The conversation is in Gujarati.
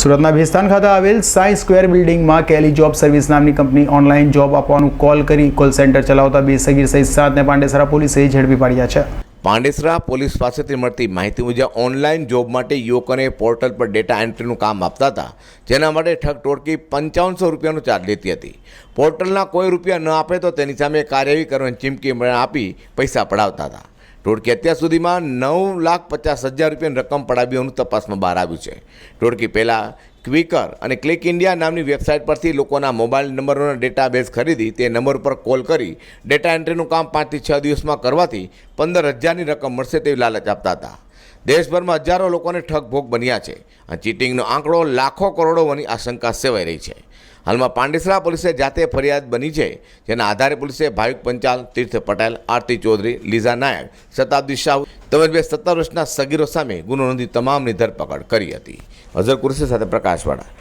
સુરતના ભેસ્તાન ખાતે આવેલ સાઈ સ્ક્વેર બિલ્ડિંગમાં કેલી જોબ સર્વિસ નામની કંપની ઓનલાઈન જોબ આપવાનું કોલ કરી કોલ સેન્ટર ચલાવતા બે સગીર સહિત સાતને પાંડેસરા પોલીસે ઝડપી પાડ્યા છે. પાંડેસરા પોલીસ પાસેથી મળતી માહિતી મુજબ ઓનલાઈન જોબ માટે યુવકોને પોર્ટલ પર ડેટા એન્ટ્રીનું કામ આપતા હતા, જેના માટે ઠગ ટોળકી પંચાવનસો રૂપિયાનો ચાર્જ લેતી હતી. પોર્ટલના કોઈ રૂપિયા ન આપે તો તેની સામે કાર્યવાહી કરવાની ચીમકી આપી પૈસા પડાવતા હતા. ટોળકી અત્યાર સુધીમાં નવ લાખ પચાસ હજાર રૂપિયાની રકમ પડાવી હોવાનું તપાસમાં બહાર આવ્યું છે. ટોળકી પહેલાં ક્વિકર અને ક્લિક ઇન્ડિયા નામની વેબસાઇટ પરથી લોકોના મોબાઈલ નંબરોના ડેટાબેઝ ખરીદી તે નંબર પર કોલ કરી ડેટા એન્ટ્રીનું કામ પાંચથી છ દિવસમાં કરવાથી પંદર હજારની રકમ મળશે તેવી લાલચ આપતા હતા. દેશભરમાં હજારો લોકોને ઠગ ભોગ બન્યા છે. અને ચીટિંગનો આંકડો લાખો કરોડો હોવાની આશંકા સેવાઈ રહી છે. હાલમાં પાંડેસરા પોલીસે જાતે ફરિયાદ બની છે, જેના આધારે પોલીસે ભાવિક પંચાલ, તીર્થ પટેલ, આરતી ચૌધરી, લીઝા નાયક, શતાબ્દી શાહ તેમજ બે સત્તર વર્ષના સગીરો સામે ગુનો નોંધી તમામની ધરપકડ કરી હતી. અઝર કુરશી સાથે પ્રકાશવાળા.